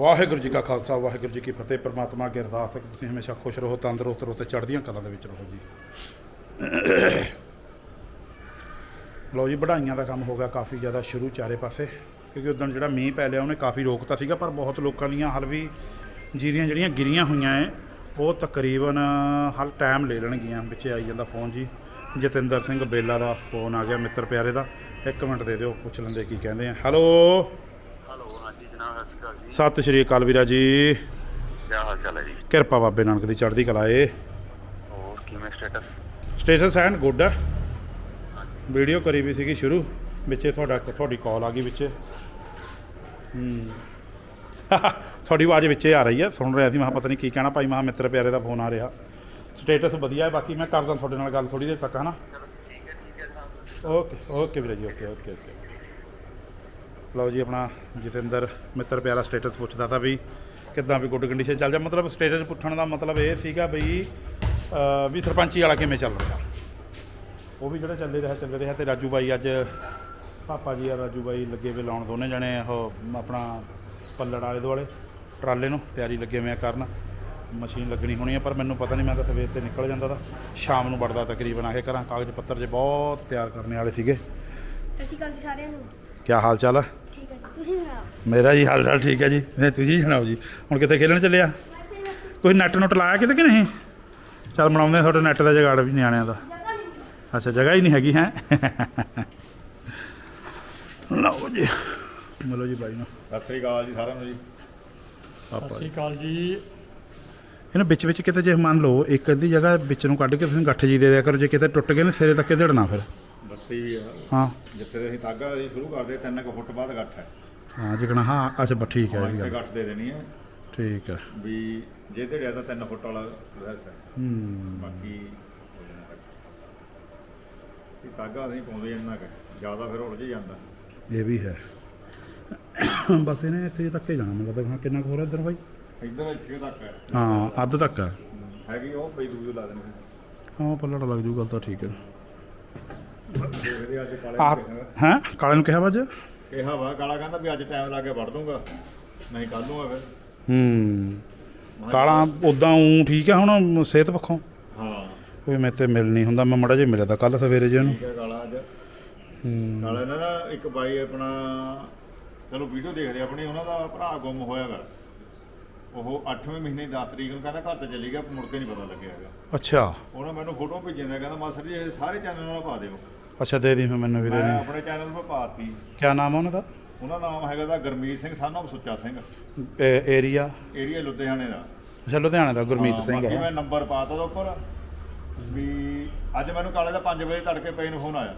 ਵਾਹਿਗੁਰੂ ਜੀ ਕਾ ਖਾਲਸਾ, ਵਾਹਿਗੁਰੂ ਜੀ ਕੀ ਫਤਿਹ। ਪ੍ਰਮਾਤਮਾ ਅੱਗੇ ਅਰਦਾਸ ਹੈ ਕਿ ਤੁਸੀਂ ਹਮੇਸ਼ਾ ਖੁਸ਼ ਰਹੋ, ਤੰਦਰੁਸਤ ਰਹੋ ਤੇ ਚੜ੍ਹਦੀਆਂ ਕਲਾਂ ਦੇ ਵਿੱਚ ਰਹੋ ਜੀ। ਲਓ ਜੀ ਵਢਾਈਆਂ ਦਾ ਕੰਮ ਹੋ ਗਿਆ ਕਾਫੀ ਜ਼ਿਆਦਾ ਸ਼ੁਰੂ ਚਾਰੇ ਪਾਸੇ, ਕਿਉਂਕਿ ਉਦੋਂ ਜਿਹੜਾ ਮੀਂਹ ਪੈ ਲਿਆ ਉਹਨੇ ਕਾਫੀ ਰੋਕਤਾ ਸੀਗਾ, ਪਰ ਬਹੁਤ ਲੋਕਾਂ ਦੀਆਂ ਹਲ ਵੀ ਜੀਰੀਆਂ ਜਿਹੜੀਆਂ ਗਿਰੀਆਂ ਹੋਈਆਂ ਐ, ਉਹ ਤਕਰੀਬਨ ਹਲ ਟਾਈਮ ਲੈ ਲੈਣਗੀਆਂ। ਵਿੱਚ ਆਈ ਜਾਂਦਾ ਫੋਨ ਜੀ। ਜਤਿੰਦਰ ਸਿੰਘ ਬੇਲਾ ਦਾ ਫੋਨ ਆ ਗਿਆ, ਮਿੱਤਰ ਪਿਆਰੇ ਦਾ। ਇੱਕ ਮਿੰਟ ਦੇ ਦਿਓ, ਪੁੱਛ ਲੈਂਦੇ ਕੀ ਕਹਿੰਦੇ ਆ। ਹੈਲੋ ਜਨਾਬ ਸਤਿ ਸ਼੍ਰੀ ਅਕਾਲ ਜੀ। ਸਤਿ ਸ਼੍ਰੀ ਅਕਾਲ ਵੀਰਾ ਜੀ। ਕੀ ਹਾਲ ਚਾਲ ਹੈ ਜੀ? ਕਿਰਪਾ ਬਾਬੇ ਨਾਨਕ ਦੀ ਚੜ੍ਹਦੀ ਕਲਾ ਏ। ਹੋਰ ਕਿਵੇਂ ਸਟੇਟਸ ਸਟੇਟਸ ਐਨ ਗੁੱਡ ਆ। ਵੀਡੀਓ ਕਰੀ ਵੀ ਸੀਗੀ ਸ਼ੁਰੂ। ਵਿੱਚੇ ਤੁਹਾਡਾ ਤੁਹਾਡੀ ਕਾਲ ਆ ਗਈ ਵਿੱਚ। ਹੂੰ। ਤੁਹਾਡੀ ਆਵਾਜ਼ ਵਿੱਚੇ ਆ ਰਹੀ ਹੈ ਸੁਣ ਰਿਹਾ ਸੀ ਮੈਂ ਪਤਾ ਨਹੀਂ ਕੀ ਕਹਿਣਾ। ਭਾਈ ਮਹਾ ਮਿੱਤਰ ਪਿਆਰੇ ਦਾ ਫੋਨ ਆ ਰਿਹਾ। ਸਟੇਟਸ ਵਧੀਆ ਹੈ ਬਾਕੀ ਮੈਂ ਕਰਦਾ ਤੁਹਾਡੇ ਨਾਲ ਗੱਲ ਥੋੜੀ ਦੇਰ ਤੱਕ ਹਨਾ? ਚਲੋ ਠੀਕ ਹੈ ਠੀਕ ਹੈ ਜਨਾਬ। ਓਕੇ ਓਕੇ ਵੀਰੇ ਜੀ ਓਕੇ ਓਕੇ ਓਕੇ ਲਓ ਜੀ ਆਪਣਾ ਜਤਿੰਦਰ ਮਿੱਤਰ ਪਿਆਰਾ ਸਟੇਟਸ ਪੁੱਛਦਾ ਤਾਂ ਵੀ ਕਿੱਦਾਂ ਵੀ ਗੁੱਡ ਕੰਡੀਸ਼ਨ ਚੱਲ ਜਾ। ਮਤਲਬ ਸਟੇਟਸ ਪੁੱਛਣ ਦਾ ਮਤਲਬ ਇਹ ਸੀਗਾ ਬਈ ਵੀ ਸਰਪੰਚੀ ਵਾਲਾ ਕਿਵੇਂ ਚੱਲ ਰਿਹਾ? ਉਹ ਵੀ ਜਿਹੜਾ ਚੱਲੇ ਰਿਹਾ ਚੱਲ ਰਿਹਾ ਤੇ ਰਾਜੂ ਬਾਈ ਅੱਜ ਪਾਪਾ ਜੀ ਆ ਰਾਜੂ ਬਾਈ ਲੱਗੇ ਵੇ ਲਾਉਣ ਦੋਨੇ ਜਣੇ ਉਹ ਆਪਣਾ ਪੱਲੜ ਵਾਲੇ ਦੁਆਲੇ ਟਰਾਲੇ ਨੂੰ ਤਿਆਰੀ ਲੱਗੇ ਹੋਏ ਆ ਕਰਨ। ਮਸ਼ੀਨ ਲੱਗਣੀ ਹੋਣੀ ਆ ਪਰ ਮੈਨੂੰ ਪਤਾ ਨਹੀਂ ਮੈਂ ਤਾਂ ਸਵੇਰ ਤੇ ਨਿਕਲ ਜਾਂਦਾ ਤਾਂ ਸ਼ਾਮ ਨੂੰ ਵੜਦਾ ਤਕਰੀਬਨ ਆ ਕੇ ਘਰਾਂ ਕਾਗਜ਼ ਪੱਤਰ ਜੇ ਬਹੁਤ ਤਿਆਰ ਕਰਨੇ ਵਾਲੇ ਸੀਗੇ। ਸਤਿ ਸ਼੍ਰੀ ਅਕਾਲ ਜੀ ਸਾਰਿਆਂ ਨੂੰ। ਕੀ ਹਾਲ ਚਾਲ ਹੈ ਤੁਸੀਂ ਸੁਣਾਓ? ਮੇਰਾ ਜੀ ਹਾਲ ਚਾਲ ਠੀਕ ਹੈ ਜੀ। ਨਹੀਂ ਤੁਸੀਂ ਸੁਣਾਓ ਜੀ। ਹੁਣ ਕਿਤੇ ਖੇਲਣ ਚੱਲਿਆ ਕੋਈ ਨੈਟ ਨੁੱਟ ਲਾਇਆ ਕਿਤੇ ਕਿ ਨਹੀਂ? ਚੱਲ ਬਣਾਉਂਦੇ ਆ ਤੁਹਾਡੇ ਨੈਟ ਦਾ ਜਗਾੜ ਵੀ ਨਿਆਣਿਆਂ ਦਾ। ਅੱਛਾ ਜਗ੍ਹਾ ਹੀ ਨਹੀਂ ਹੈਗੀ ਹੈ? ਲਓ ਜੀ। ਮਿਲੋ ਜੀ ਬਾਈ ਨੂੰ। ਸਤਿ ਸ੍ਰੀ ਅਕਾਲ ਜੀ ਸਾਰਿਆਂ ਨੂੰ ਜੀ। ਪਾਪਾ ਸਤਿ ਜੀ ਸ਼੍ਰੀ ਅਕਾਲ ਜੀ। ਇਹਨਾਂ ਵਿੱਚ ਵਿੱਚ ਕਿਤੇ ਜੇ ਮੰਨ ਲਓ ਇੱਕ ਅੱਧੀ ਜਗ੍ਹਾ ਵਿੱਚ ਨੂੰ ਕੱਢ ਕੇ ਤੁਸੀਂ ਗੱਠ ਜੀ ਦੇ ਦਿਆ ਕਰੋ ਜੇ ਕਿਤੇ ਟੁੱਟ ਗਏ ਨੇ ਸਿਰੇ ਤੱਕ ਢੜਨਾ ਫਿਰ। ਬੱਤੀ ਵੀ ਆ। ਹਾਂ। ਜਿੱਥੇ ਦੇ ਅਸੀਂ ਤਾਗਾ ਅਸੀਂ ਸ਼ੁਰੂ ਕਰਦੇ ਤਿੰਨ ਕੁ ਫੁੱਟ ਬਾਅਦ ਗੱਠ ਹੈ। ਹਾਂ ਜਿਕਣਾ ਹਾਂ ਅੱਛਾ ਬਸ ਠੀਕ ਹੈ ਹਾਂ, ਇਹ ਵੀ ਇੱਥੇ ਗੱਲ। ਗੱਠ ਦੇ ਦੇਣੀ ਹੈ। ਠੀਕ ਹੈ। ਵੀ ਜੇ ਢੜਿਆ ਤਾਂ 3 ਫੁੱਟ ਵਾਲਾ ਪ੍ਰੋਸੈਸ ਹੈ। ਹੂੰ। ਬਾਕੀ ਇਹ ਤਾਗਾ ਅਸੀਂ ਪਾਉਂਦੇ ਇੰਨਾ ਕੁ ਜ਼ਿਆਦਾ ਫਿਰ ਉਲਝ ਜਾਂਦਾ। ਇਹ ਵੀ ਹੈ। ਬਸ ਇਹਨੇ ਇੱਥੇ ਤੱਕ ਹੀ ਜਾਣਾ ਮੈਨੂੰ ਲੱਗਦਾ ਹਾਂ ਕਿੰਨਾ ਕੁ ਹੋ ਰਿਹਾ ਇੱਧਰ ਬਾਈ? ਇੱਧਰ ਇੱਥੇ ਤੱਕ ਹੈ। ਹਾਂ ਅੱਧ ਤੱਕ ਹੈ। ਹੈਗੀ ਉਹ ਪਈ ਦੂਜੀ ਲਾ ਦੇਣੀ ਹਾਂ। ਪੱਲੜ ਲੱਗ ਜੂ ਗੱਲ ਤਾਂ ਠੀਕ ਹੈ। ਦੇਖਦੇ ਅੱਜ ਕਾਲੇ ਆ ਨੂੰ ਕਿਹਾ- ਹੈ ਕਾਲੇ ਨੂੰ ਕਿਹਾ ਵੱਜ ਕਿਹਾ ਵਾ ਕਾਲਾ ਕਹਿੰਦਾ ਵੀ ਅੱਜ ਟਾਈਮ ਲਾ ਕੇ ਵੜ ਦੂੰਗਾ। ਨਹੀਂ ਕੱਲ ਨੂੰ ਆ ਫਿਰ। ਹੂੰ। ਕਾਲਾ ਉਦਾਂ ਉਂ ਠੀਕ ਹੈ ਹੁਣ ਸਿਹਤ ਪੱਖੋਂ। ਹਾਂ। ਕੋਈ ਮੇਰੇ ਤੇ ਮਿਲ ਨਹੀਂ ਹੁੰਦਾ ਮੈਂ ਮੜਾ ਜੇ ਮਿਲਿਆ ਤਾਂ ਕੱਲ ਸਵੇਰੇ ਜੇ ਨੂੰ ਠੀਕ ਹੈ ਕਾਲਾ ਅੱਜ। ਹੂੰ। ਇੱਕ ਬਾਈ ਆਪਣਾ ਚਲੋ ਵੀਡੀਓ ਦੇਖਦੇ ਆਪਣੀ ਉਹਨਾਂ ਦਾ ਭਰਾ ਗੁੰਮ ਹੋਇਆ ਵਾ ਉਹ 8ਵੇਂ ਮਹੀਨੇ ਦੀ 10 ਤਰੀਕ ਨੂੰ ਕਹਿੰਦਾ ਘਰ ਤੇ ਚਲੀ ਗਿਆ ਮੁੜ ਕੇ ਨਹੀਂ ਪਤਾ ਲੱਗਿਆ ਹੈਗਾ। ਅੱਛਾ। ਉਹਨੇ ਮੈਨੂੰ ਫੋਟੋ ਭੇਜਿਆ ਕਹਿੰਦਾ ਮਾਸਟਰ ਜੀ ਇਹ ਸਾਰੇ ਚੈਨਲ ਨਾਲ ਪਾ ਦਿਓ। ਅੱਛਾ ਦੇ ਦੀ ਫਿਰ ਮੈਨੂੰ ਵੀ ਦੇ ਮੈਂ ਦੀ ਆਪਣੇ ਚੈਨਲ 'ਤੇ ਪਾਤੀ। ਕੀ ਨਾਮ ਆ ਉਹਨਾਂ ਦਾ? ਉਹਨਾਂ ਦਾ ਨਾਮ ਹੈਗਾ ਦਾ ਗਰਮੀਤ ਸਿੰਘ ਸਾਨੋ ਸੁੱਚਾ ਸਿੰਘ। ਏਰੀਆ ਏਰੀਆ ਲੁਧਿਆਣੇ ਦਾ। ਅੱਛਾ ਲੁਧਿਆਣੇ ਦਾ ਗੁਰਮੀਤ ਸਿੰਘ ਬਾਕੀ ਹੈ। ਮੈਂ ਨੰਬਰ ਪਾਤਾ ਉਹਦੇ ਉੱਪਰ। ਵੀ ਅੱਜ ਮੈਨੂੰ ਕਾਲੇ ਦਾ 5 ਵਜੇ ਤੜਕੇ ਪਈ ਨੂੰ ਫੋਨ ਆਇਆ।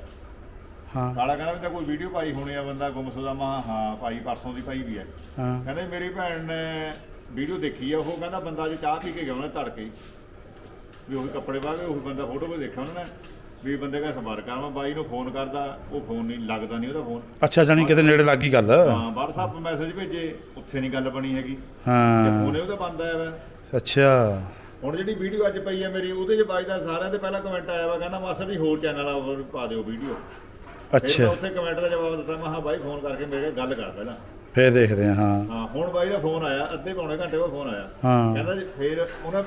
ਹਾਂ। ਕਾਲਾ ਕਹਿੰਦਾ ਵੀ ਤਾਂ ਕੋਈ ਵੀਡੀਓ ਪਾਈ ਹੋਣੀ ਆ ਬੰਦਾ ਗੁੰਮਸ਼ੁਦਾ ਮਾ ਹਾਂ ਭਾਈ ਪਰਸੋਂ ਦੀ ਪਾਈ ਵੀ ਹੈ ਹਾਂ। ਕਹਿੰਦੇ ਮੇਰੀ ਭੈਣ ਨੇ ਵੀਡੀਓ ਦੇਖੀ ਆ ਉਹ ਕਹਿੰਦਾ ਬੰਦਾ ਅੱਜ ਚਾਹ ਪੀ ਕੇ ਗਿਆ ਉਹਨੇ ਤੜਕੇ ਹੀ। ਵੀ ਉਹ ਕੱਪੜੇ ਪਾ ਕੇ ਉਹ ਬੰਦਾ ਫੋਟੋ 'ਤੇ ਦੇਖਿਆ ਉਹਨਾਂ। ਨੇ ਵੀ ਬੰਦੇ ਦਾ ਸੰਪਰਕ ਕਰਨਾ ਮੈਂ ਬਾਈ ਨੂੰ ਫੋਨ ਕਰਦਾ ਉਹ ਫੋਨ ਨਹੀਂ ਲੱਗਦਾ ਨਹੀਂ ਉਹਦਾ ਫੋਨ। ਅੱਛਾ ਜਾਨੀ ਕਿਤੇ ਨੇੜੇ ਲੱਗ ਗਈ ਗੱਲ। ਹਾਂ WhatsApp ਮੈਸੇਜ ਭੇਜੇ ਉੱਥੇ ਨਹੀਂ ਗੱਲ ਬਣੀ ਹੈਗੀ। ਤੇ ਹਾਂ ਫੋਨ ਉਹਦਾ ਬੰਦ ਆਇਆ ਵਾ। ਅੱਛਾ। ਹੁਣ ਜਿਹੜੀ ਵੀਡੀਓ ਅੱਜ ਪਈ ਆ ਮੇਰੀ ਉਹਦੇ 'ਚ ਬਾਈਦਾ ਸਾਰਿਆਂ ਦੇ ਪਹਿਲਾ ਕਮੈਂਟ ਆਇਆ ਵਾ ਕਹਿੰਦਾ ਮਾਸਟਰ ਜੀ ਹੋਰ ਚੈਨਲ ਆ ਪਾ ਦਿਓ ਵੀਡੀਓ ਫਿਰ ਮੈਂ ਅੱਛਾ ਉੱਥੇ ਕਮੈਂਟ ਦਾ ਜਵਾਬ ਦਿੱਤਾ ਮੈਂ ਹਾਂ ਬਾਈ ਫੋਨ ਕਰਕੇ ਮੇਰੇ ਨਾਲ ਗੱਲ ਕਰ ਪਹਿਲਾਂ। ਫੇਰ ਦੇਖਦੇ ਹਾਂ। ਹਾਂ ਹੁਣ ਬਾਈ ਦਾ ਫੋਨ ਆਇਆ ਅੱਧੇ ਪੌਣੇ ਘੰਟੇ ਬਾਅਦ ਫੋਨ ਆਇਆ। ਹਾਂ। ਕਹਿੰਦਾ ਜੀ ਫਿਰ ਉਹਨਾਂ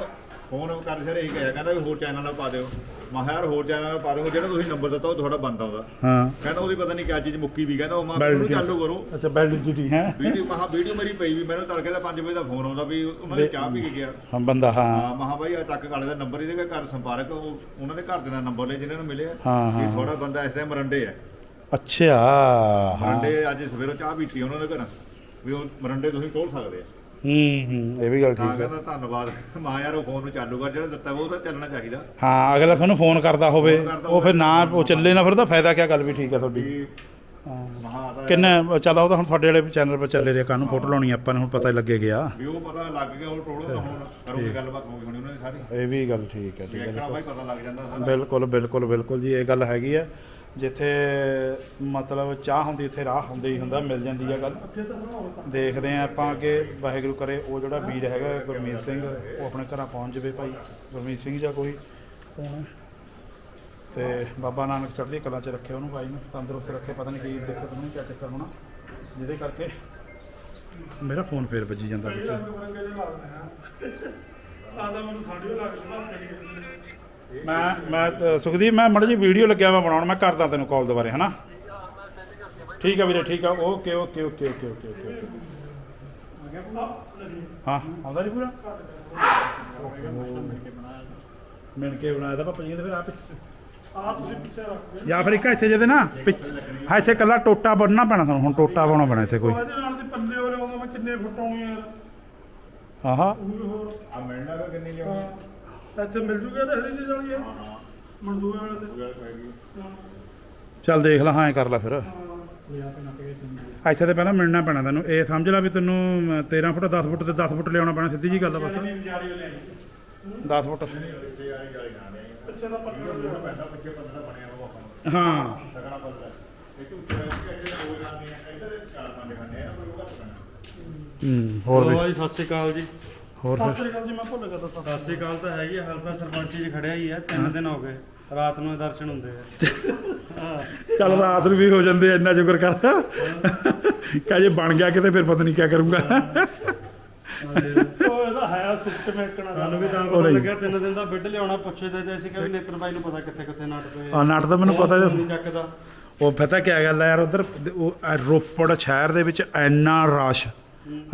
ਫੋਨ ਕਰ ਸਿਰ ਇਹੀ ਕਿਹਾ ਕਹਿੰਦਾ ਵੀ ਹੋਰ ਚੈਨਲ ਨਾਲ ਪਾ ਦਿਓ। ਮੈਂ ਕਿਹਾ ਯਾਰ ਹੋਰ ਚੈਨਲ ਨਾਲ ਪਾ ਦਿਓ ਜਿਹੜਾ ਤੁਸੀਂ ਨੰਬਰ ਦਿੱਤਾ ਉਹ ਤੁਹਾਡਾ ਬੰਦ ਆਉਂਦਾ ਹਾਂ। ਕਹਿੰਦਾ ਉਹਦੀ ਪਤਾ ਨਹੀਂ ਕਿਆ ਚੀਜ਼ ਮੁੱਕੀ ਵੀ ਕਹਿੰਦਾ ਉਹ ਮੈਂ ਉਹਨੂੰ। ਚਾਲੂ ਕਰੋ। ਅੱਛਾ ਬੈਲ ਡਿਊਟੀ ਹੈ? ਵੀਡੀਓ ਮਹਾ ਵੀਡੀਓ ਮੇਰੀ ਪਈ ਵੀ ਮੈਨੂੰ ਤੜਕੇ ਦਾ 5 ਵਜੇ ਦਾ ਫੋਨ ਆਉਂਦਾ ਵੀ ਉਹਨਾਂ ਨੇ ਚਾਹ ਪੀ ਕੇ ਗਿਆ। ਹਾਂ ਬੰਦਾ ਹਾਂ। ਹਾਂ ਮਹਾ ਬਾਈ ਆ ਟੱਕ ਕਾਲੇ ਦਾ ਨੰਬਰ ਇਹਦੇ ਘਰ ਸੰਪਰਕ ਉਹ ਉਹਨਾਂ ਦੇ ਘਰ ਦੇ ਨਾਲ ਨੰਬਰ ਲੈ ਜਿਨ੍ਹਾਂ ਨੂੰ ਮਿਲਿਆ। ਹਾਂ, ਹਾਂ। ਵੀ ਥੋੜਾ ਬੰਦਾ ਇਸ ਟਾਈਮ ਮਰੰਡੇ ਹੈ ਅੱਛਾ ਹਾਂ। ਮਰੰਡੇ ਅੱਜ ਸਵੇਰੋਂ ਚਾਹ ਪੀਤੀ ਉਹਨਾਂ ਦੇ ਘਰ। ਵੀ ਉਹ ਮਰੰਡੇ ਤੁਸੀਂ ਖੋਲ ਸਕਦੇ ਆ। ਹੂੰ ਹੂੰ ਇਹ ਵੀ ਗੱਲ ਤਾਂ ਠੀਕ ਹੈ ਕਹਿੰਦਾ ਧੰਨਵਾਦ। ਮਾ ਯਾਰ ਉਹ ਫੋਨ ਨੂੰ ਚਾਲੂ ਕਰ ਜਿਹੜਾ ਦਿੱਤਾ ਵਾ ਉਹ ਤਾਂ ਚੱਲਣਾ ਚਾਹੀਦਾ। ਹਾਂ ਅਗਲਾ ਤੁਹਾਨੂੰ ਫੋਨ ਕਰਦਾ ਹੋਵੇ ਕਰਦਾ ਉਹ ਫਿਰ ਨਾ ਉਹ ਚੱਲੇ ਨਾ ਫਿਰ ਤਾਂ ਫਾਇਦਾ ਕੀ ਗੱਲ ਵੀ ਠੀਕ ਹੈ ਤੁਹਾਡੀ। ਵੀ ਮਹਾ ਤਾਂ ਕਿੰਨੇ ਚੱਲ ਉਹ ਤਾਂ ਹੁਣ ਤੁਹਾਡੇ ਵਾਲੇ ਚੈਨਲ 'ਤੇ ਚੱਲੇ ਰਿਹਾ ਕਾਨੂੰ ਫੋਟੋ ਲਾਉਣੀ ਆਪਾਂ ਨੂੰ ਹੁਣ ਪਤਾ ਹੀ ਲੱਗੇ ਗਿਆ। ਵੀ ਉਹ ਪਤਾ ਲੱਗ ਗਿਆ ਉਹ ਟੋਲੋ ਤਾਂ ਹੁਣ ਕਰੋਗੇ ਗੱਲਬਾਤ ਹੋ ਗਈ ਹੋਣੀ ਉਹਨਾਂ ਦੀ ਸਾਰੀ। ਇਹ ਵੀ ਗੱਲ ਠੀਕ ਹੈ ਠੀਕ ਹੈ ਵੇਖਣਾ ਬਾਈ ਪਤਾ ਲੱਗ ਜਾਂਦਾ ਸਾਰਾ। ਬਿਲਕੁਲ ਬਿਲਕੁਲ ਬਿਲਕੁਲ ਜੀ ਇਹ ਗੱਲ ਹੈਗੀ ਆ। ਜਿੱਥੇ ਮਤਲਬ ਚਾਹ ਹੁੰਦੀ, ਉੱਥੇ ਰਾਹ ਹੁੰਦੇ ਹੀ ਹੁੰਦਾ, ਮਿਲ ਜਾਂਦੀ ਆ ਗੱਲ। ਦੇਖਦੇ ਆ ਆਪਾਂ ਕਿ ਵਾਹਿਗੁਰੂ ਕਰੇ, ਉਹ ਜਿਹੜਾ ਵੀਰ ਹੈਗਾ ਗੁਰਮੀਤ ਸਿੰਘ, ਉਹ ਆਪਣੇ ਘਰਾਂ ਪਹੁੰਚ ਜਾਵੇ ਭਾਈ। ਗੁਰਮੀਤ ਸਿੰਘ ਜਾਂ ਕੋਈ ਕੌਣ ਤੇ ਬਾਬਾ ਨਾਨਕ ਚੜ੍ਹਦੀ ਕਲਾ 'ਚ ਰੱਖੇ ਉਹਨੂੰ ਭਾਈ ਨੂੰ, ਤੰਦਰੁਸਤ ਰੱਖੇ, ਪਤਾ ਨਹੀਂ ਕੀ ਦਿੱਕਤ ਹੋਣੀ, ਕਿਆ ਚੱਕਰ ਹੋਣਾ। ਜਿਹਦੇ ਕਰਕੇ ਮੇਰਾ ਫੋਨ ਫੇਰ ਵੱਜੀ ਜਾਂਦਾ ਵਿੱਚ। ਮੈਂ ਮੈਂ ਸੁਖਦੀਪ ਮੈਂ ਮੜ ਜੀ ਵੀਡੀਓ ਲੱਗਿਆ ਮੈਂ ਬਣਾਉਣ ਮੈਂ ਕਰਦਾ ਤੈਨੂੰ ਕਾਲ ਦੁਬਾਰੇ ਹਨਾ? ਠੀਕ ਆ ਵੀਰੇ ਠੀਕ ਆ okay okay okay okay okay okay ਹਾਂ ਆਉਂਦਾ ਨਹੀਂ ਪੂਰਾ? ਮਿਲ ਕੇ ਬਣਾਇਆ ਤਾਂ ਪਾਪਾ ਜੀ ਨੇ ਫਿਰ ਆਪ ਆ ਤੁਸੀਂ ਪਿੱਛੇ। ਰੱਖ ਜਾਂ ਫਿਰ ਇੱਕ ਇੱਥੇ ਜਿਹਦੇ ਨਾ ਹਾਂ ਇੱਥੇ ਕੱਲਾ ਟੋਟਾ ਬਣਨਾ ਪੈਣਾ ਤੁਹਾਨੂੰ ਹੁਣ ਟੋਟਾ ਬਣਾਉਣਾ ਪੈਣਾ ਇੱਥੇ ਕੋਈ। ਇਹਦੇ ਨਾਲ ਦੇ ਪੱਲੇ ਵਾਲੇ ਆਉਂਦਾ ਮੈਂ ਕਿੰਨੇ ਫੁੱਟ ਆਉਣੀ ਯਾਰ ਆਹਾ। ਉਹ ਵੀ ਹੋਰ। ਆ ਮਿਲਣਾ ਤਾਂ ਕਿੰਨੀ ਲਿਆ ਹਾਂ। ਇੱਥੇ ਮਿਲ ਜੂਗਾ ਤੇ ਹਰੀ ਦੀ ਜਾਲੀ ਹੈ ਮਨਜ਼ੂਰ ਵਾਲੇ ਤੇ ਹਾਂ। ਚੱਲ ਦੇਖ ਲੈ ਹਾਂ ਐ ਕਰ ਲੈ ਫਿਰ। ਇੱਥੇ ਤੇ ਪਹਿਲਾਂ ਮਿਲਣਾ ਪੈਣਾ ਤੈਨੂੰ। ਇਹ ਸਮਝ ਲੈ ਵੀ ਤੈਨੂੰ ਅਮ, 13 ਫੁੱਟ 10 ਫੁੱਟ ਤੇ 10 ਫੁੱਟ ਲਿਆਉਣਾ ਪੈਣਾ ਸਿੱਧੀ ਜੀ ਗੱਲ ਆ ਬਸ। 10 ਫੁੱਟ। ਪਿੱਛੇ ਦਾ ਹਾਂ। ਹੂੰ, ਹੋਰ ਜੀ ਸਤਿ ਸ਼੍ਰੀ ਅਕਾਲ ਜੀ। ਹੋਰ ਸਤਿ ਸ੍ਰੀ ਅਕਾਲ ਜੀ ਮੈਂ ਭੁੱਲ ਗਿਆ ਦੱਸਾਂ ਸਤਿ ਸ਼੍ਰੀ ਅਕਾਲ ਤਾਂ ਹੈਗੀ ਆ ਹਾਲ ਤਾਂ ਸਰਪੰਚੀ 'ਚ ਖੜਿਆ ਹੀ ਆ ਤਿੰਨ ਦਿਨ ਹੋ ਗਏ ਰਾਤ ਨੂੰ ਦਰਸ਼ਨ ਹੁੰਦੇ ਆ। ਚੱਲ ਰਾਤ ਨੂੰ ਵੀ ਹੋ ਜਾਂਦੇ ਆ, ਇੰਨਾ ਸ਼ੁਕਰ ਕਰ। ਕਹ ਜੇ ਬਣ ਗਿਆ ਕਿਤੇ ਫਿਰ ਪਤਾ ਨਹੀਂ ਕੀ ਕਰੂੰਗਾ। ਉਹ ਇਹਦਾ ਹੈ ਸਿਸਟਮ ਇੱਕਣਾ ਸਾਨੂੰ ਵੀ ਤਾਂ ਪਤਾ। ਲੱਗਿਆ ਤਿੰਨ ਦਿਨ ਦਾ ਬਿੱਡ ਲਿਆਉਣਾ ਪੁੱਛਦੇ ਤੇ ਅਸੀਂ ਕਿਹਾ ਵੀ ਨੇਤਰ ਬਾਈ ਨੂੰ ਪਤਾ ਕਿੱਥੇ ਕਿੱਥੇ ਨੱਟ ਪਏ ਆ। ਨੱਟ ਤਾਂ ਮੈਨੂੰ ਪਤਾ ਨਹੀਂ ਚੱਕਦਾ ਉਹ ਪਤਾ ਕੀ ਗੱਲ ਹੈ ਯਾਰ ਉਧਰ ਉਹ ਇਹ ਰੋਪੜ ਸ਼ਹਿਰ ਦੇ ਵਿੱਚ ਇੰਨਾ ਰਸ਼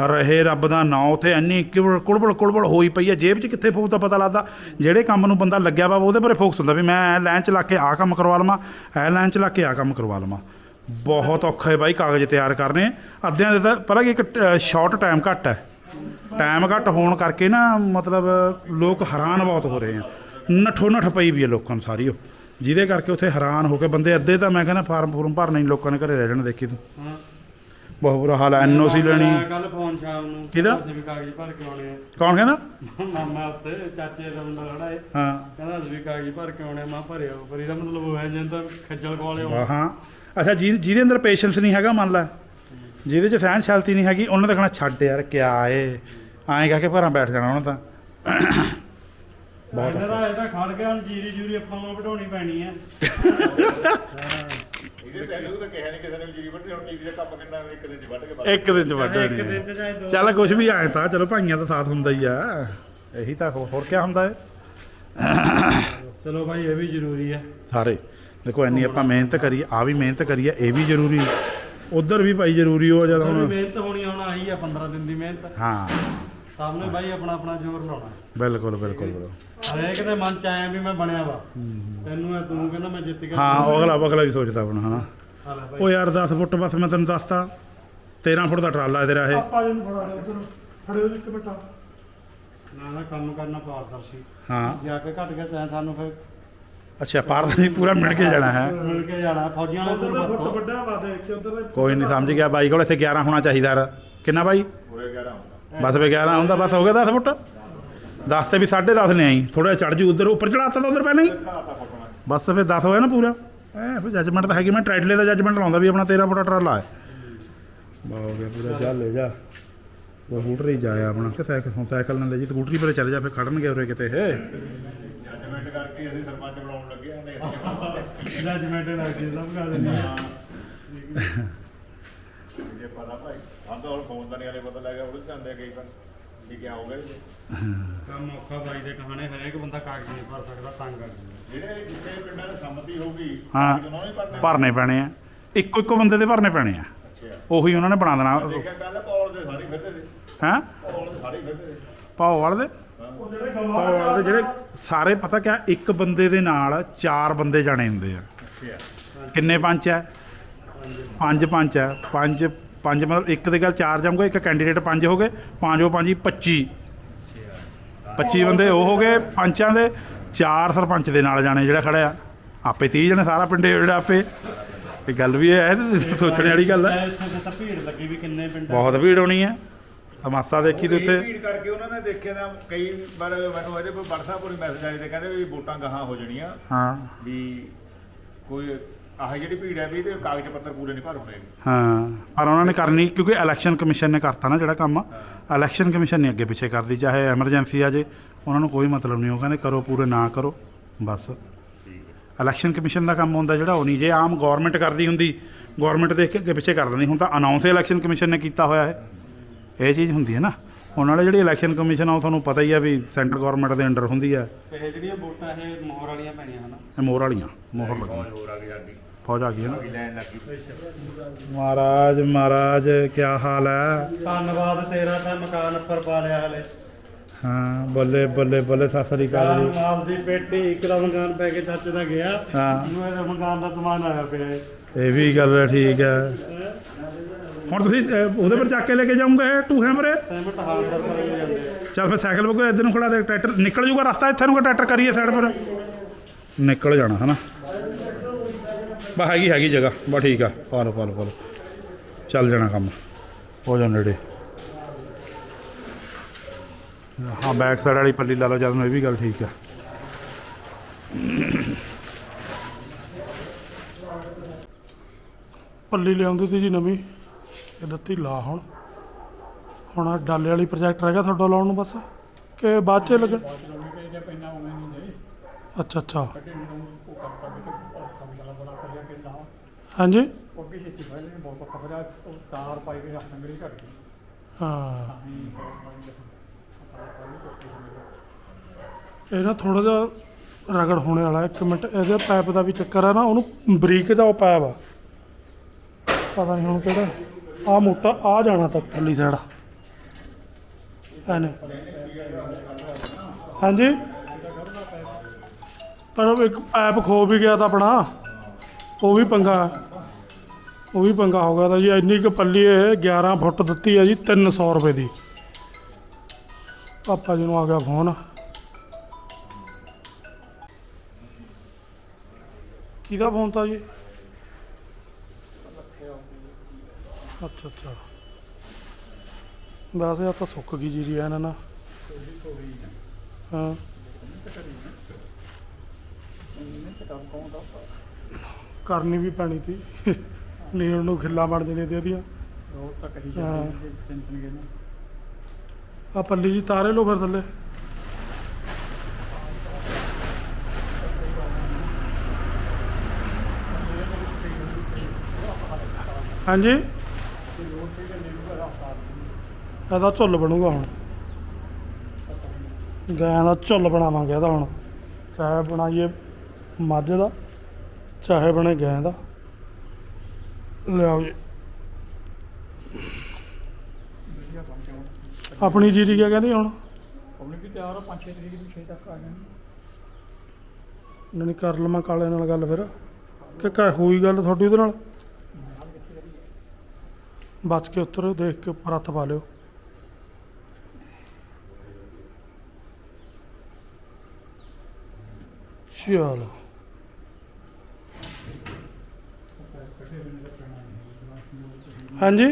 ਰਹੇ ਰੱਬ ਦਾ ਨਾਂ ਉਥੇ ਇੰਨੀ ਕੁੜਬੜ ਕੁੜਬੜ ਹੋਈ ਪਈ ਹੈ। ਜੇਬ 'ਚ ਕਿੱਥੇ ਫੋਕਸ ਤਾਂ ਪਤਾ ਲੱਗਦਾ? ਜਿਹੜੇ ਕੰਮ ਨੂੰ ਬੰਦਾ ਲੱਗਿਆ ਵਾ, ਉਹਦੇ ਬਾਰੇ ਫੋਕਸ ਹੁੰਦਾ ਵੀ ਮੈਂ ਇਹ ਲਾਈਨ 'ਚ ਲਾ ਕੇ ਆਹ ਕੰਮ ਕਰਵਾ ਲਵਾਂ ਇਹ ਲਾਈਨ 'ਚ ਲਾ ਕੇ ਆਹ ਕੰਮ ਕਰਵਾ ਲਵਾਂ। ਬਹੁਤ ਔਖਾ ਹੈ ਬਾਈ ਕਾਗਜ਼ ਤਿਆਰ ਕਰਨੇ। ਅੱਧਿਆਂ ਦੇ ਤਾਂ ਪਤਾ ਕੀ ਇੱਕ ਸ਼ਾਰਟ ਟਾਈਮ ਘੱਟ ਹੈ। ਟਾਈਮ ਘੱਟ ਹੋਣ ਕਰਕੇ ਨਾ ਮਤਲਬ ਲੋਕ ਹੈਰਾਨ ਬਹੁਤ ਹੋ ਰਹੇ ਆ। ਨਠੋ ਨਠ ਪਈ ਵੀ ਹੈ ਲੋਕਾਂ ਨੂੰ ਸਾਰੀ ਉਹ। ਜਿਹਦੇ ਕਰਕੇ ਉੱਥੇ ਹੈਰਾਨ ਹੋ ਕੇ ਬੰਦੇ ਅੱਧੇ ਤਾਂ ਮੈਂ ਕਹਿੰਦਾ ਫਾਰਮ ਫੂਰਮ ਭਰਨਾ ਹੀ ਲੋਕਾਂ ਨੇ ਘਰੇ ਰਹਿ ਜਾਣਾ ਦੇਖੀ ਤੂੰ। ਬਹੁਤ ਬੁਰਾ ਹਾਲ ਹੈ ਐਨਓਸੀ ਲੈਣੀ। ਕੱਲ ਫੋਨ ਸ਼ਾਮ ਨੂੰ। ਕਿਹਦਾ? ਅਸੀਂ ਵੀ ਕਾਗਜ਼ ਭਰ ਕੇ ਆਉਣੇ ਕੌਣ ਕਹਿੰਦਾ? ਆ ਮਾਮਾ ਉੱਤੇ ਚਾਚੇ ਦਾ ਮੁੰਡਾ ਖੜਾ ਏ। ਹਾਂ। ਕਹਿੰਦਾ ਅਸੀਂ ਵੀ ਕਾਗਜ਼ ਭਰ ਕੇ ਆਉਣੇ ਆ ਮੈਂ ਭਰਿਆ ਪਰ ਇਹਦਾ ਮਤਲਬ ਉਹ ਹੈ ਜਿੰਦਾ ਖੱਜਲ ਕੋਲੇ ਵਾਹ, ਹਾਂ। ਅੱਛਾ ਜਿਹਦੇ ਜਿਹਦੇ ਅੰਦਰ ਪੇਸ਼ੈਂਸ ਨਹੀਂ ਹੈਗਾ ਮੰਨ ਲੈ। ਜਿਹਦੇ 'ਚ ਸਹਿਨਸ਼ੀਲਤਾ ਨਹੀਂ ਹੈਗੀ ਉਹਨੇ ਤਾਂ ਕਹਣਾ ਛੱਡ ਯਾਰ ਕਿਆ ਏ। ਐਂ ਕਹਿ ਕੇ ਭਰਾਂ ਬੈਠ ਜਾਣਾ ਉਹਨੇ ਤਾਂ। ਬਹੁਤ ਇਹਦਾ ਤਾਂ ਇਹਦਾ ਖੜ ਗਿਆ ਹੁਣ ਜੀਰੀ ਜੂਰੀ ਆਪਾਂ ਨੂੰ ਵਢਾਉਣੀ ਪੈਣੀ ਆ। ਇਹਦੇ ਤੈਨੂੰ ਤਾਂ ਕਿਹਾ ਨਹੀਂ ਕਿਸੇ ਨੇ ਵੀ ਜੀਰੀ ਵੱਢੀ ਹੁਣ ਜੀਰੀ ਦਾ ਕੰਮ ਕਿੰਨਾ ਇੱਕ ਦਿਨ ਚ ਵੱਢ ਕੇ ਬਾਅਦ ਇੱਕ ਦਿਨ 'ਚ ਵੱਢ ਇੱਕ ਹੋਣੀ ਦਿਨ ਹੈ ਤੇ ਚਾਹੇ ਦੋ ਚੱਲ ਕੁਝ ਵੀ ਆਏ ਤਾਂ ਚਲੋ ਭਾਈਆਂ ਦਾ ਸਾਥ ਹੁੰਦਾ ਹੀ ਆ। ਇਹੀ ਤਾਂ ਹੋ- ਹੋਰ ਕੀ ਹੁੰਦਾ ਏ? ਚਲੋ ਭਾਈ ਇਹ ਵੀ ਜ਼ਰੂਰੀ ਹੈ ਸਾਰੇ। ਦੇਖੋ ਇੰਨੀ ਆਪਾਂ ਮਿਹਨਤ ਕਰੀਏ ਆ ਵੀ ਮਿਹਨਤ ਕਰੀਏ ਇਹ ਵੀ ਜ਼ਰੂਰੀ ਉਧਰ ਵੀ ਭਾਈ ਜ਼ਰੂਰੀ ਹੋ ਜਦ ਹੁਣ ਹੁਣ ਮਿਹਨਤ ਹੋਣੀ ਹੁਣ ਆਹੀ ਆ 15 ਦਿਨ ਦੀ ਮਿਹਨਤ। ਹਾਂ। ਸਭ ਨੇ ਭਾਈ ਆਪਣਾ ਆਪਣਾ ਜ਼ੋਰ ਲਾਉਣਾ। ਬਿਲਕੁਲ ਬਿਲਕੁਲ ਬਿਲਕੁਲ। ਹਰੇਕ ਦੇ ਮਨ ਚ ਆਇਆ ਵੀ ਮੈਂ ਬਣਿਆ ਵਾ। ਤੈਨੂੰ ਐ ਤੂੰ ਕਹਿੰਦਾ ਮੈਂ ਜਿੱਤ ਗਿਆ। ਹਾਂ ਉਹ ਅਗਲਾ ਅਗਲਾ ਵੀ ਸੋਚਦਾ ਆਪਣਾ ਹਨਾ। ਉਹ ਯਾਰ 10 ਫੁੱਟ ਬਸ ਮੈਂ ਤੈਨੂੰ ਦੱਸਤਾ 13 ਫੁੱਟ ਦਾ ਟਰਾਲਾ ਹੈ ਤੇਰਾ ਇਹ। ਆਪਾਂ ਜੀ ਨੂੰ ਫੜਾ ਲਿਆ ਉਧਰ ਹੋ ਜੀ ਇੱਕ ਮਿੰਟ। ਨਾ ਨਾ ਕੰਮ ਕਰਨਾ ਪਾਰਦਰਸ਼ੀ। ਹਾਂ। ਜਾ ਕੇ ਘਟ ਗਿਆ ਤਾਂ ਸਾਨੂੰ ਫਿਰ ਅੱਛਾ ਪਾਰਦ ਨਹੀਂ ਪੂਰਾ ਮਿਲ ਕੇ ਜਾਣਾ ਹੈ। ਮਿਲ ਕੇ ਜਾਣਾ ਫੌਜੀਆਂ ਵਾਲੇ ਉਧਰ ਫੁੱਟ ਵੱਡਾ ਵਾ ਦੇਖ ਕੇ ਉਧਰ ਕੋਈ ਨਹੀਂ ਸਮਝ ਗਿਆ ਬਾਈ ਕੋਲ ਇੱਥੇ 11 ਹੋਣਾ ਚਾਹੀਦਾ ਯਾਰ। ਕਿੰਨਾ ਬਾਈ? ਪੂਰੇ 11 ਹੁੰਦਾ ਬਸ ਵੀ 11 ਹੁੰਦਾ ਬਸ ਹੋ ਗਿਆ 10 ਫੁੱਟ। 10 ਤੇ ਵੀ 10.5 ਨੇ ਆਈ। ਥੋੜਾ ਚੜ ਜੂ ਉਧਰ ਉੱਪਰ ਚੜਾਤਾ ਤਾਂ ਉਧਰ ਪਹਿਲਾਂ ਹੀ। ਬਸ ਫਿਰ 10 ਹੋਇਆ ਨਾ ਪੂਰਾ। ਐ ਫਿਰ ਜੱਜਮੈਂਟ ਤਾਂ ਹੈਗੀ ਮੈਂ ਟ੍ਰੈਡਲੇ ਦਾ ਜੱਜਮੈਂਟ ਲਾਉਂਦਾ ਵੀ ਆਪਣਾ 13 ਫੁੱਟ ਟਰਾਲਾ ਹੈ। ਬਾ ਹੋ ਗਿਆ ਪੂਰਾ ਜਾ ਲੈ ਜਾ। ਉਹ ਸਕੂਟਰ ਹੀ ਜਾਇਆ ਆਪਣਾ। ਕਿ ਸਾਈਕਲ ਹੁਣ ਸਾਈਕਲ ਨਾਲ ਲੈ ਜੀ ਸਕੂਟਰੀ ਪਰ ਚੱਲ ਜਾ ਫਿਰ ਖੜਨਗੇ ਉਰੇ ਕਿਤੇ। ਇਹ ਜੱਜਮੈਂਟ ਕਰਕੇ ਅਸੀਂ ਸਰਪੰਚ ਬਣਾਉਣ ਲੱਗੇ ਆ ਨੇ ਅਸੀਂ ਜੱਜਮੈਂਟ ਲੱਗ ਗਈ ਸਭ ਗੱਲ ਨਹੀਂ ਜੇ ਪਤਾ ਭਾਈ। ਹਾਂ ਤਾਂ ਹੁਣ ਫੋਨ ਦਾ ਨਹੀਂ ਹਲੇ ਪਤਾ ਲੱਗਾ ਉਹ ਜਾਂਦੇ ਕਈ ਵਾਰ। ਵੀ ਕੀ ਹੋ ਗਿਆ ਜੀ। ਕੰਮ ਔਖਾ ਬਾਈ ਦੇ ਕਹਾਣੇ ਹਰੇਕ ਬੰਦਾ ਕਾਗਜ਼ ਨਹੀਂ ਭਰ ਸਕਦਾ ਤੰਗ ਆ ਜੀ ਜਿਹੜੇ ਜਿੱਥੇ ਪਿੰਡਾਂ 'ਚ ਸੰਮਤੀ ਹੋਊਗੀ ਹਾਂ। ਜਦੋਂ ਨਹੀਂ ਪੜਨੇ ਭਰਨੇ ਪੈਣੇ ਆ। ਇੱਕੋ ਇੱਕੋ ਬੰਦੇ ਦੇ ਭਰਨੇ ਪੈਣੇ ਆ। ਅੱਛਾ। ਉਹੀ ਉਹਨਾਂ ਨੇ ਬਣਾ ਦੇਣਾ। ਦੇਖਿਆ ਕੱਲ ਪੌਲ ਦੇ ਸਾਰੇ ਫਿਰਦੇ ਨੇ ਹੈ? ਪੌਲ ਦੇ ਸਾਰੇ ਫਿਰਦੇ ਨੇ ਪਾਓ ਵਾਲੇ ਦੇ? ਪਾਓ ਗਵਾਹ ਵਾਲੇ ਦੇ ਜਿਹੜੇ ਸਾਰੇ ਪਤਾ ਕਿਆ ਇੱਕ ਬੰਦੇ ਦੇ ਨਾਲ ਚਾਰ ਬੰਦੇ ਜਾਣੇ ਹੁੰਦੇ ਆ। ਅੱਛਾ। ਕਿੰਨੇ ਪੰਚ ਹੈ ਪੰਜ। ਪੰਚ ਹੈ ਪੰਜ ਪੰਜ ਮਤਲਬ ਇੱਕ ਦੇ ਗੱਲ ਚਾਰ ਜਾਊਗਾ ਇੱਕ ਕੈਂਡੀਡੇਟ ਪੰਜ ਹੋ ਗਏ ਪੰਜੋ ਪੰਜੀ 25 25 ਬੰਦੇ ਉਹ ਹੋ ਗਏ ਪੰਚਾਂ ਦੇ ਚਾਰ ਸਰਪੰਚ ਦੇ ਨਾਲ ਜਾਣੇ ਜਿਹੜਾ ਖੜਿਆ। ਆਪੇ 30 ਜਣੇ ਸਾਰਾ ਪਿੰਡ ਜਿਹੜਾ ਆਪੇ। ਇਹ ਗੱਲ ਵੀ ਇਹ ਹੈ ਤੇ ਸੋਚਣ ਵਾਲੀ ਗੱਲ ਹੈ ਇੱਥੇ ਤਾਂ ਭੀੜ ਲੱਗੀ ਵੀ ਕਿੰਨੇ ਪਿੰਡ ਬਹੁਤ ਭੀੜ ਹੋਣੀ ਹੈ। ਤਮਾਸਾ ਦੇਖੀ ਤੇ ਉੱਥੇ ਭੀੜ ਕਰਕੇ ਉਹਨਾਂ ਨੇ ਦੇਖਿਆ ਤਾਂ ਕਈ ਵਾਰ ਮੈਨੂੰ ਇਹਦੇ ਕੋਈ WhatsApp ਉੱਤੇ ਮੈਸੇਜ ਆਏ ਤੇ ਕਹਿੰਦੇ ਵੀ ਵੋਟਾਂ ਗਾਹਾਂ ਹੋ ਜਾਣੀਆਂ। ਹਾਂ। ਵੀ ਕੋਈ ਆਹ ਜਿਹੜੀ ਭੀੜ ਹੈ ਵੀ ਇਹਦੇ ਕਾਗਜ਼ ਪੱਤਰ ਪੂਰੇ ਨਹੀਂ ਭਰ ਹੋਣੇ ਹਾਂ ਪਰ ਉਹਨਾਂ ਨੇ ਕਰਨੀ ਕਿਉਂਕਿ ਇਲੈਕਸ਼ਨ ਕਮਿਸ਼ਨ ਨੇ ਕਰਤਾ ਨਾ ਜਿਹੜਾ ਕੰਮ ਇਲੈਕਸ਼ਨ ਕਮਿਸ਼ਨ ਨਹੀਂ ਅੱਗੇ ਪਿੱਛੇ ਕਰਦੀ ਚਾਹੇ ਐਮਰਜੈਂਸੀ ਆ ਜੇ ਉਹਨਾਂ ਨੂੰ ਕੋਈ ਮਤਲਬ ਨਹੀਂ ਉਹ ਕਹਿੰਦੇ ਕਰੋ ਪੂਰੇ ਨਾ ਕਰੋ ਬਸ। ਇਲੈਕਸ਼ਨ ਕਮਿਸ਼ਨ ਦਾ ਕੰਮ ਹੁੰਦਾ ਜਿਹੜਾ ਉਹ ਨਹੀਂ ਜੇ ਆਮ ਗਵਰਨਮੈਂਟ ਕਰਦੀ ਹੁੰਦੀ ਗਵਰਨਮੈਂਟ ਦੇਖ ਕੇ ਅੱਗੇ ਪਿੱਛੇ ਕਰ ਦਿੰਦੀ ਹੁਣ ਤਾਂ ਅਨਾਉਂਸ ਇਲੈਕਸ਼ਨ ਕਮਿਸ਼ਨ ਨੇ ਕੀਤਾ ਹੋਇਆ ਹੈ ਇਹ ਚੀਜ਼ ਹੁੰਦੀ ਹੈ ਨਾ। ਹੁਣ ਵਾਲੇ ਜਿਹੜੀ ਇਲੈਕਸ਼ਨ ਕਮਿਸ਼ਨ ਆ ਉਹ ਤੁਹਾਨੂੰ ਪਤਾ ਹੀ ਆ ਵੀ ਸੈਂਟਰ ਗਵਰਨਮੈਂਟ ਦੇ ਅੰਡਰ ਹੁੰਦੀ ਆ। ਇਹ ਜਿਹੜੀਆਂ ਵੋਟਾਂ ਇਹ ਮੋਹਰ ਵਾਲੀਆਂ ਪੈਣੀਆਂ ਹਨ? ਇਹ ਮੋਹਰ ਵਾਲੀਆਂ ਮੋਹਰ ਲੱਗੀਆਂ ਹੋਰ ਆ ਗਈ ਸਾਡੀ। ਫੌਜ ਆ ਗਈ ਹੈ ਨਾ। ਅਗੀ ਲੈਣ ਲੱਗੀ ਮਹਾਰਾਜ ਮਹਾਰਾਜ ਕੀ ਹਾਲ ਹੈ? ਧੰਨਵਾਦ ਤੇਰਾ ਤਾਂ ਮਕਾਨ ਉੱਪਰ ਪਾ ਲਿਆ ਹਲੇ। ਹਾਂ ਬੱਲੇ ਬੱਲੇ ਬੱਲੇ ਸਤਿ ਸ੍ਰੀ ਅਕਾਲ ਜੀ। ਮਾਲ ਦੀ ਪੇਟੀ ਇੱਕ ਦਾ ਮਕਾਨ ਪੈ ਕੇ ਚਾਚੇ ਦਾ ਗਿਆ। ਹਾਂ। ਨੂੰ ਇਹਦਾ ਮਕਾਨ ਦਾ ਸਮਾਨ ਆਇਆ ਪਿਆ ਹੈ ਇਹ ਵੀ ਗੱਲ ਠੀਕ ਹੈ। ਹੁਣ ਤੁਸੀਂ ਅਹ, ਉਹਦੇ ਪਰ ਚੱਕ ਕੇ ਲੈ ਕੇ ਜਾਓਗੇ ਟੂਹੇ ਮਰੇ ਸਹਿਮਤ ਹਾਲ ਸਰ ਕਰ ਜਾਂਦੇ ਆ। ਚੱਲ ਫਿਰ ਸਾਈਕਲ ਬੁੱਕ ਇੱਧਰ ਨੂੰ ਖੜਾ ਦੇ ਟਰੈਕਟਰ ਨਿਕਲ ਜੂਗਾ ਰਸਤਾ ਇੱਥੇ ਨੂੰ ਕਿ ਟਰੈਕਟਰ ਕਰੀਏ ਸਾਈਡ ਪਰ? ਨਿਕਲ ਜਾਣਾ ਹਨਾ? ਬਾ ਹੈਗੀ ਹੈਗੀ ਜਗ੍ਹਾ ਬਾ ਠੀਕ ਆ। ਪਾ ਲਓ ਪਾ ਲਓ ਪਾ ਲਓ। ਚੱਲ ਜਾਣਾ ਕੰਮ। ਹੋ ਜਾ ਨੇੜੇ। ਹਾਂ ਬੈਕ ਸਾਈਡ ਵਾਲੀ ਪੱਲੀ ਲਾ ਲਓ ਜਦ ਨੂੰ ਇਹ ਵੀ ਗੱਲ ਠੀਕ ਆ। ਪੱਲੀ ਲਿਆਉਂਦੀ ਸੀ ਜੀ ਨਵੀਂ। ਇਹ ਦਿੱਤੀ ਲਾ ਹੁਣ। ਹੁਣ ਆਹ ਡਾਲੇ ਵਾਲੀ ਪ੍ਰੋਜੈਕਟ ਰਹਿ ਗਿਆ ਤੁਹਾਡਾ ਲਾਉਣ ਨੂੰ ਬਸ। ਕਿ ਬਾਅਦ ਚ ਲੱਗਣ ਅੱਛਾ ਅੱਛਾ। ਹਾਂਜੀ। ਹਾਂ। ਇਹ ਨਾ ਥੋੜਾ ਜਿਹਾ ਰਗੜ ਹੋਣੇ ਵਾਲਾ ਇੱਕ ਮਿੰਟ। ਇਹਦੇ ਪਾਈਪ ਦਾ ਵੀ ਚੱਕਰ ਆ ਨਾ ਉਹਨੂੰ ਬਰੀਕ ਦਾ ਉਹ ਪਾਇਪ ਆ ਪਤਾ ਨਹੀਂ ਹੁਣ ਕਿਹੜਾ। ਆ ਮੋਟਾ ਆ ਜਾਣਾ ਤਾਂ ਥੱਲੀ ਸਾਈਡ ਐਨੇ ਹਾਂਜੀ। ਪਰ ਇੱਕ ਐਪ ਖੋ ਵੀ ਗਿਆ ਤਾਂ ਆਪਣਾ। ਉਹ ਵੀ ਪੰਗਾ ਉਹ ਵੀ ਪੰਗਾ ਹੋ ਗਿਆ ਤਾਂ ਜੀ, ਇੰਨੀ ਕੁ ਪੱਲੀ ਇਹ 11 ਫੁੱਟ ਦਿੱਤੀ ਹੈ ਜੀ 300 ਰੁਪਏ ਦੀ। ਪਾਪਾ ਜੀ ਨੂੰ ਆ ਗਿਆ ਫੋਨ। ਕਿਹਦਾ ਫੋਨ ਤਾਂ ਜੀ? ਅੱਛਾ ਅੱਛਾ। ਵੈਸੇ ਆ ਤਾਂ ਸੁੱਕ ਗਈ ਜੀਰੀ ਐ ਨਾ ਨਾ ਹਾਂ। ਕਰਨੀ ਵੀ ਪੈਣੀ ਤੀ ਨੀਰ ਨੂੰ ਖਿੱਲਾ ਬਣ ਜਣੇ ਤੇ ਇਹਦੀਆਂ ਆ ਪੱਲੀ ਜੀ ਤਾਰੇ ਲੋ ਫਿਰ ਥੱਲੇ। ਹਾਂਜੀ? ਇਹਦਾ ਝੁੱਲ ਬਣੂਗਾ ਹੁਣ। ਗਾਂ ਦਾ ਝੁੱਲ ਬਣਾਵਾਂਗੇ ਇਹਦਾ ਹੁਣ। ਚਾਹੇ ਬਣਾਈਏ ਮੱਝ ਦਾ। ਚਾਹੇ ਬਣੇ ਗਾਂ ਦਾ। ਲਿਆਓ ਜੀ। ਆਪਣੀ ਜੀਰੀ ਕਿਆ ਕਹਿੰਦੀ ਹੁਣ? ਪਬਲਿਕ ਵੀ ਤਿਆਰ ਆ 5-6 ਤਰੀਕ ਨੂੰ 6 ਤੱਕ ਆ ਜਾਣੀ। ਨਹੀਂ ਕਰ ਲਵਾਂ ਕਾਲੇ ਨਾਲ ਗੱਲ ਫਿਰ। ਕਿ ਘਰ ਹੋਈ ਗੱਲ ਤੁਹਾਡੀ ਉਹਦੇ ਨਾਲ? ਬਚ ਕੇ ਉਤਰੋ ਦੇਖ ਕੇ ਉੱਪਰ ਹੱਥ ਪਾ ਲਿਓ। ਚਲੋ। ਹਾਂਜੀ।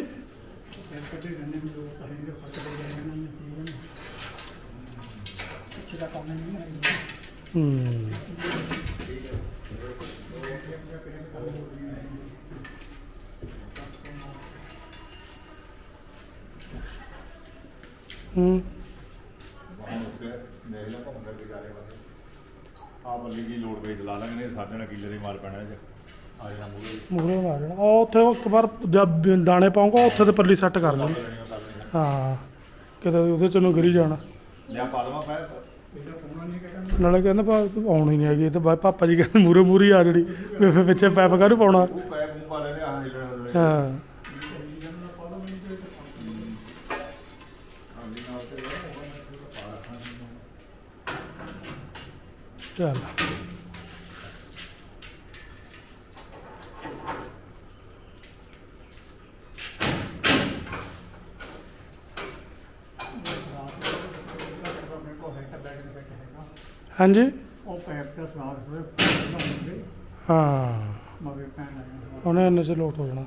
ਹੂੰ। ਹੂੰ। ਦੇਖ ਲੈ ਘੁੰਮ ਆ ਬੱਲੀ ਦੀ ਲੋਡ ਵੇਚ ਲਾ ਲਾਂਗੇ ਨੇ ਸਾਡੇ ਕਿੱਲੇ ਦੀ ਮਾਰ ਪੈਣਾ ਇਹ ਆ ਮੂਰੇ ਮਾਰ ਜਾਣਾ ਉਹ ਉੱਥੇ ਇੱਕ ਵਾਰ ਜਦ ਦਾਣੇ ਪਾਉਂਗਾ ਉੱਥੇ ਤੇ ਪੱਲੀ ਸੈੱਟ ਕਰ ਲੈਣੀ। ਹਾਂ। ਕਿਤੇ ਉਹਦੇ ਚ ਨੂੰ ਗਿਰੀ ਜਾਣਾ। ਲਿਆ ਪਾ ਲਵਾਂ ਪੈ ਨਾਲੇ ਕਹਿੰਦਾ ਪਾ ਆਉਣੀ ਨਹੀਂ ਹੈਗੀ ਤਾਂ ਬਾ- ਪਾਪਾ ਜੀ ਕਹਿੰਦੇ ਮੂਰੇ ਮੂਰੇ ਆ ਜਿਹੜੀ। ਵੀ ਫਿਰ ਪਿੱਛੇ ਪੈਪ ਕਾਹਨੂੰ ਪਾਉਣਾ? ਉਹ ਪੈ ਮੂੰਹ ਪਾ ਲੈਣੇ ਆ ਹਿੱਲਣ ਹਾਂ। ਚੱਲ ਮੇਰੇ ਕੋਲ ਹੈ ਤਾਂ ਬੈਗ ਦੇ ਵਿੱਚ ਹੈਗਾ ਹਾਂਜੀ। ਉਹ ਪੈਪ ਦਾ ਸਵਾਲ ਹੋਏ ਬਣਾਉਣਗੇ ਹਾਂ। ਮਗਰ ਪੈਣ ਲੱਗੇ ਉਹਨੇ ਇੰਨੇ ਚ ਲੋਟ ਹੋ ਜਾਣਾ।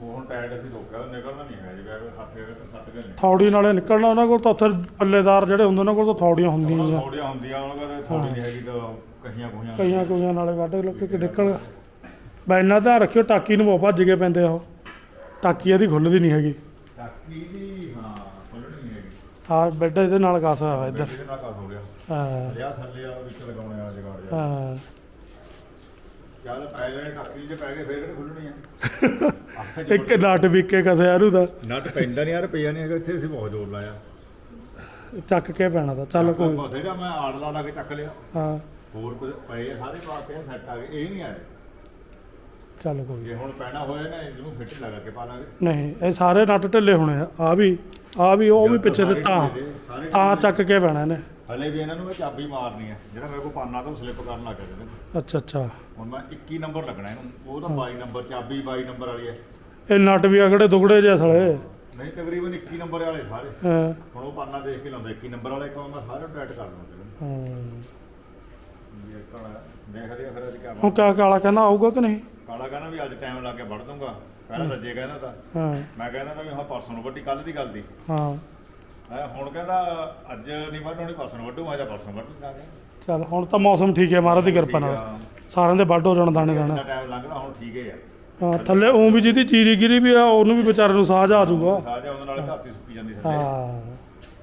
ਹੁਣ ਟਾਇਰ ਅਸੀਂ ਰੋਕਿਆ ਉਹ ਨਿਕਲਣਾ ਨਹੀਂ ਹੈ ਜੀ ਬੈਗ ਹੱਥ ਦੇ ਸੱਟ ਗਏ ਨੇ ਥੌੜੀ ਨਾਲੇ ਨਿਕਲਣਾ ਉਹਨਾਂ ਕੋਲ ਤਾਂ ਉੱਥੇ ਪੱਲੇਦਾਰ ਜਿਹੜੇ ਹੁੰਦੇ ਉਹਨਾਂ ਕੋਲ ਤਾਂ ਥੌੜੀਆਂ ਹੁੰਦੀਆਂ ਹੀ ਆ। ਥੋੜੀਆਂ ਹੁੰਦੀਆਂ ਉਹਨਾਂ ਕੋਲ ਥੋੜੀ ਨਹੀਂ ਹੈਗੀ ਤਾਂ ਕਹੀਆਂ ਕੋਹੀਆਂ। ਕਈਆਂ ਕਈਆਂ ਨਾਲੇ ਕੱਢ ਕੇ ਕਿ ਨਿਕਲ। ਬੈ ਇੰਨਾ ਧਿਆਨ ਰੱਖਿਓ ਟਾਕੀ ਨੂੰ ਬਹੁਤ ਭੱਜ ਕੇ ਪੈਂਦੇ ਆ ਉਹ। ਟਾਕੀ ਇਹਦੀ ਖੁੱਲਦੀ ਨਹੀਂ ਹੈਗੀ। ਟਾਕੀ ਦੀ ਹਾਂ ਖੁੱਲਣੀ ਨਹੀਂ ਹੈਗੀ। ਆ ਬੈੱਡ ਇਹਦੇ ਨਾਲ ਕਾਸ ਹੋਇਆ ਵਾ ਇੱਧਰ। ਇਹਦੇ ਨਾਲ ਕਾਸ ਹੋ ਗਿਆ। ਹਾਂ। ਲਿਆ ਥੱਲੇ ਆ ਵਿੱਚ ਲਗਾਉਣੇ ਆ ਜਗਾੜ ਜਾ ਹਾਂ। ਜਦ ਪੈ ਜਾਣੇ ਟਾਕੀ 'ਚ ਪੈ ਗਏ ਫੇਰ ਕਿਹੜੇ ਖੁੱਲਣੀ ਆ? ਇੱਕ ਨਟ ਵਿਕੇ ਕਸੇ ਆਰੂ ਦਾ ਨਟ ਪੈਂਦਾ ਨਹੀਂ ਯਾਰ ਪਿਆ ਨਹੀਂ ਹੈਗਾ ਇੱਥੇ ਅਸੀਂ ਬਹੁਤ ਜ਼ੋਰ ਲਾਇਆ। ਚੱਕ ਕੇ ਪੈਣਾ ਤਾਂ ਚੱਲ ਕੋਈ। ਬਥੇਰਾ ਮੈਂ ਆੜਦਾ ਲਾ ਕੇ ਚੱਕ ਲਿਆ। ਹਾਂ। ਹੋਰ ਕੁਝ ਪਏ ਸਾਰੇ ਪਾਤੇ ਸੈੱਟ ਆ ਗਏ ਇਹ ਨਹੀਂ ਆਏ। ਚੱਲ ਕੋਈ। ਜੇ ਹੁਣ ਪੈਣਾ ਹੋਇਆ ਨਾ ਇਹਨੂੰ ਫਿੱਟ ਲਗਾ ਕੇ ਪਾ ਲਾਂਗੇ। ਨਹੀਂ ਇਹ ਸਾਰੇ ਨਟ ਢਿੱਲੇ ਹੋਣੇ ਆ ਆ ਵੀ ਆ ਵੀ ਉਹ ਵੀ ਪਿੱਛੇ ਤੇ ਤਾਂ ਤਾਂ ਚੱਕ ਕੇ ਪੈਣਾ ਇਹਨੇ। ਹਲੇ ਵੀ ਇਹਨਾਂ ਨੂੰ ਮੈਂ ਚਾਬੀ ਮਾਰਨੀ ਹੈ ਜਿਹੜਾ ਮੇਰੇ ਕੋਲ ਪਾਨਾ ਤੋਂ ਸਲਿੱਪ ਕਰਨ ਲੱਗ ਨੇ। ਅੱਛਾ ਅੱਛਾ। ਹੁਣ ਮੈਂ 21 ਨੰਬਰ ਲੱਗਣਾ ਇਹਨੂੰ ਉਹ ਤਾਂ 22 ਨੰਬਰ ਚਾਬੀ 22 ਨੰਬਰ ਵਾਲੀ ਹੈ ਇਹ ਨਟ ਵੀ ਅਗੜੇ ਦੁਗੜੇ ਜਿਹੇ ਸਲੇ? ਨਹੀਂ ਤਕਰੀਬਨ 21 ਨੰਬਰ ਵਾਲੇ ਸਾਰੇ। ਹਾਂ। ਹੁਣ ਉਹ ਪਾਨਾ ਦੇਖ ਕੇ ਲਾਉਂਦਾ 21 ਨੰਬਰ ਵਾਲੇ ਕੋਲ ਮੈਂ ਸਾਰੇ ਟਾਈਟ ਕਰ ਲਵਾਂਗਾ ਹਾਂ। ਇਹ ਕਾਲਾ ਦੇਖਦੇ ਆ ਫਿਰ ਅੱਜ ਕਿਆ ਹੁਣ ਕਿਆ ਕਾਲਾ ਕਹਿੰਦਾ ਆਊਗਾ ਕਿ ਨਹੀਂ? ਕਾਲਾ ਕਹਿੰਦਾ ਵੀ ਅੱਜ ਟਾਈਮ ਲਾ ਕੇ ਵੜ ਦੂੰਗਾ ਕਹਿੰਦਾ ਰੱਜੇ ਕਹਿੰਦਾ ਤਾਂ। ਹਾਂ। ਮੈਂ ਕਹਿੰਦਾ ਤਾਂ ਵੀ ਹਾਂ ਪਰਸੋਂ ਨੂੰ ਵੱਡੀ ਕੱਲ ਦੀ ਗੱਲ ਦੀ। ਹਾਂ। ਹੈਂ, ਹੁਣ ਕਹਿੰਦਾ ਅੱਜ ਨਹੀਂ ਵੱਢਣੀ ਪਰਸੋਂ ਵੱਢੂ ਮੈਂ ਜਾਂ ਪਰਸੋਂ ਵੱਢ ਦਾਂਗੇ ਚੱਲ ਹੁਣ ਤਾਂ ਮੌਸਮ ਠੀਕ ਹੈ ਮਹਾਰਾਜ ਦੀ ਕਿਰਪਾ ਨਾਲ। ਸਾਰਿਆਂ ਦੇ ਵੱਢ ਹੋ ਜਾਣ ਦਾਣੇ ਦਾਣੇ। ਟਾਈਮ ਲੰਘਦਾ ਹੁਣ ਠੀਕ ਹੈ ਹਾਂ ਥੱਲੇ ਉਹ ਵੀ ਜਿਹਦੀ ਚੀਰੀ ਗਿਰੀ ਵੀ ਆ ਉਹਨੂੰ ਵੀ ਵਿਚਾਰੇ ਨੂੰ ਸਾਹ ਆ ਜਾਊਗਾ ਸਾਜਾ ਉਹਦੇ ਨਾਲ ਧਰਤੀ ਸੁੱਕੀ ਜਾਂਦੀ ਥੱਲੇ। ਹਾਂ।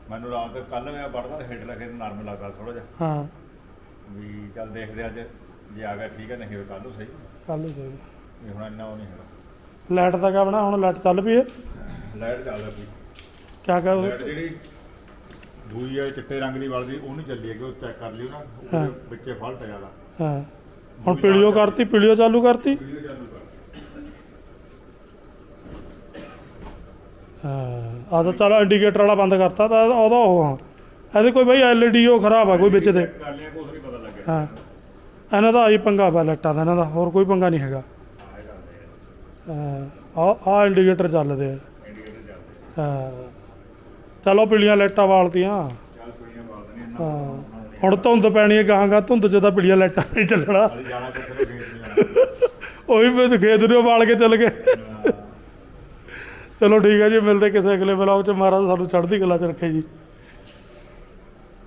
ਮੈਨੂੰ ਰਾਤ ਕੱਲ ਮੈਂ ਵੜਦਾ ਹੈਡ ਰੱਖੇ ਤੇ ਨਰਮ ਲੱਗਦਾ ਥੋੜਾ ਜਿਹਾ। ਹਾਂ। ਵੀ ਚੱਲ ਦੇਖਦੇ ਅੱਜ ਜੇ ਆ ਗਿਆ ਠੀਕ ਹੈ ਨਹੀਂ ਹੋਵੇ ਕੱਲ ਨੂੰ ਸਹੀ। ਕੱਲ ਹੀ ਸਹੀ। ਵੀ ਹੁਣ ਇੰਨਾ ਉਹ ਨਹੀਂ ਹੈਗਾ। ਲਾਈਟ ਦਾ ਕਿਆ ਬਣਾ ਹੁਣ ਲਾਈਟ ਚੱਲ ਪਈ ਹੈ। ਲਾਈਟ ਚੱਲਦਾ ਪਈ। ਕਿਆ ਲਾਈਟ ਜਿਹੜੀ ਦੂਈ ਹੈ ਚਿੱਟੇ ਰੰਗ ਦੀ ਬਲਦੀ ਉਹ ਨਹੀਂ ਚੱਲੀ ਹੈਗੀ ਉਹ ਚੈੱਕ ਕਰ ਲਿਓ ਨਾ ਹਾਂ। ਉਹਦੇ ਵਿੱਚੇ ਫਾਲਟ ਹੈਗਾ ਦਾ। ਹਾਂ। ਹੁਣ ਪੀਲੀਓ ਕਰਤੀ ਪੀਲੀਓ ਚਾਲੂ ਕਰਤੀ? ਵੀਡੀਓ ਚਾਲੂ ਕਰ। ਹਾਂ। ਆ ਤਾਂ ਚਲ ਇੰਡੀਕੇਟਰ ਵਾਲਾ ਬੰਦ ਕਰਤਾ ਤਾਂ ਉਹਦਾ ਉਹ ਹਾਂ ਇਹਦੇ ਕੋਈ ਬਈ ਐਲਈਡੀ ਉਹ ਖਰਾਬ ਆ ਕੋਈ ਵਿੱਚ ਦੇ। ਚੈੱਕ ਕਰ ਲਿਆ ਕੁਝ ਨਹੀਂ ਪਤਾ ਲੱਗਿਆ। ਹਾਂ। ਇਹਨਾਂ ਦਾ ਆਹੀ ਪੰਗਾ ਪਿਆ ਲਾਈਟਾਂ ਦਾ ਇਹਨਾਂ ਦਾ ਹੋਰ ਕੋਈ ਪੰਗਾ ਨਹੀਂ ਹੈਗਾ। ਹਾਂ। ਆ ਆ ਇੰਡੀਕੇਟਰ ਚੱਲਦੇ ਆ। ਇੰਡੀਕੇਟਰ ਚੱਲਦੇ ਹਾਂ। ਚਲੋ ਪੀਲੀਆਂ ਲਾਈਟਾਂ ਵਾਲਤੀਆਂ ਚੱਲ ਪਈਆਂ ਬਾਤ ਨਹੀਂ ਹਾਂ, ਹੁਣ ਧੁੰਦ ਪੈਣੀ ਹੈ ਕਹਾਂਗਾ ਧੁੰਦ 'ਚ ਤਾਂ ਪੀਲੀਆਂ ਲਾਈਟਾਂ ਨਹੀਂ ਚੱਲਣਾ। ਉਹੀ ਫਿਰ ਖੇਤ ਨੂੰ ਵਾਲ ਕੇ ਚੱਲ ਗਏ। ਚਲੋ ਠੀਕ ਹੈ ਜੀ, ਮਿਲਦੇ ਕਿਸੇ ਅਗਲੇ ਬਲੌਗ 'ਚ। ਮਹਾਰਾਜ ਸਾਨੂੰ ਚੜ੍ਹਦੀ ਕਲਾ 'ਚ ਰੱਖੇ ਜੀ।